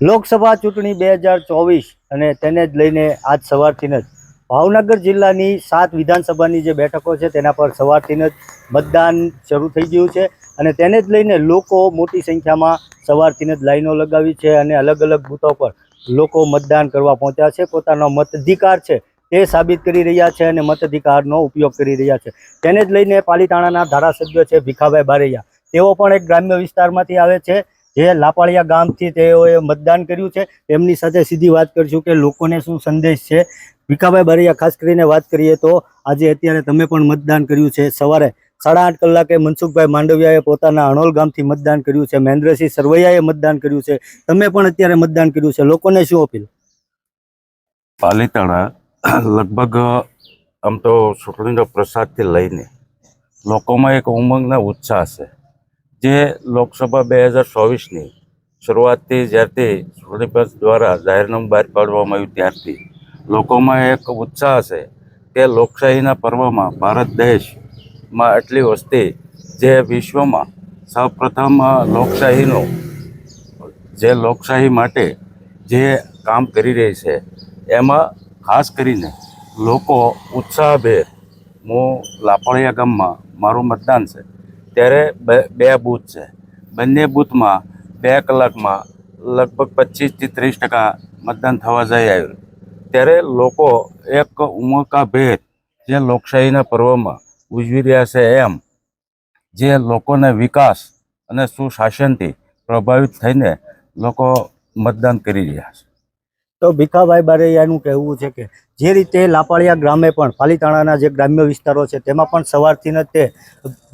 લોકસભા ચૂંટણી બે હજાર ચોવીસ અને તેને જ લઈને આજ સવારથી જ. ભાવનગર જિલ્લાની સાત વિધાનસભાની જે બેઠકો છે તેના પર સવારથી જ મતદાન શરૂ થઈ ગયું છે અને તેને જ લઈને લોકો મોટી સંખ્યામાં સવારથી જ લાઈનો લગાવી છે અને અલગ અલગ બૂથો પર લોકો મતદાન કરવા પહોંચ્યા છે. પોતાનો મતાધિકાર છે તે સાબિત કરી રહ્યા છે અને મતાધિકારનો ઉપયોગ કરી રહ્યા છે. તેને જ લઈને પાલીતાણાના ધારાસભ્ય છે ભીખાભાઈ બારૈયા. તેઓ પણ એક ગ્રામ્ય વિસ્તારમાંથી આવે છે. જે લાપાળિયા ગામથી તેઓએ મતદાન કર્યું છે, તેમની સાથે સીધી વાત કરીશું કે લોકોને શું સંદેશ છે. ભીખાભાઈ બારૈયા, ખાસ કરીને વાત કરીએ તો આજે અત્યારે તમે પણ મતદાન કર્યું છે. સવારે સાડા આઠ કલાકે મનસુખભાઈ માંડવિયાએ પોતાના અણોલ ગામથી મતદાન કર્યું છે. મહેન્દ્રસિંહ સરવૈયાએ મતદાન કર્યું છે. તમે પણ અત્યારે મતદાન કર્યું છે. લોકોને શું અપીલ? પાલીતાણા લગભગ આમ તો ચૂંટણીનો પ્રસાદથી લઈને લોકોમાં એક ઉમંગના ઉત્સાહ છે. જે લોકસભા બે હજાર ચોવીસની શરૂઆતથી જ્યારથી ચૂંટણી દ્વારા જાહેરનામું બહાર પાડવામાં આવ્યું ત્યારથી લોકોમાં એક ઉત્સાહ છે કે લોકશાહીના પર્વમાં ભારત દેશમાં આટલી વસ્તી જે વિશ્વમાં સૌપ્રથમ લોકશાહીનું, જે લોકશાહી માટે જે કામ કરી રહી છે, એમાં ખાસ કરીને લોકો ઉત્સાહભેર, હું લાપણિયા ગામમાં મારું મતદાન છે ત્યારે બે બૂથ છે. બંને બૂથમાં બે કલાકમાં લગભગ પચીસથી ત્રીસ ટકા મતદાન થવા જઈ આવ્યું. ત્યારે લોકો એક ઉમળકાભેર જે લોકશાહીના પર્વમાં ઉજવી રહ્યા છે એમ, જે લોકોને વિકાસ અને સુશાસનથી પ્રભાવિત થઈને લોકો મતદાન કરી રહ્યા છે. તો ભીખાભાઈ બારૈયાનું કહેવું છે કે જે રીતે લાપાળિયા ગ્રામે પણ પાલીતાણાના જે ગ્રામ્ય વિસ્તારો છે, તેમાં પણ સવારથી જ તે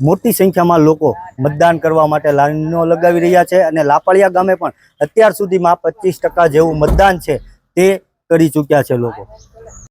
મોટી સંખ્યામાં લોકો મતદાન કરવા માટે લાઈનો લગાવી રહ્યા છે અને લાપાળિયા ગામે પણ અત્યાર સુધીમાં પચીસ જેવું મતદાન છે તે કરી ચૂક્યા છે લોકો.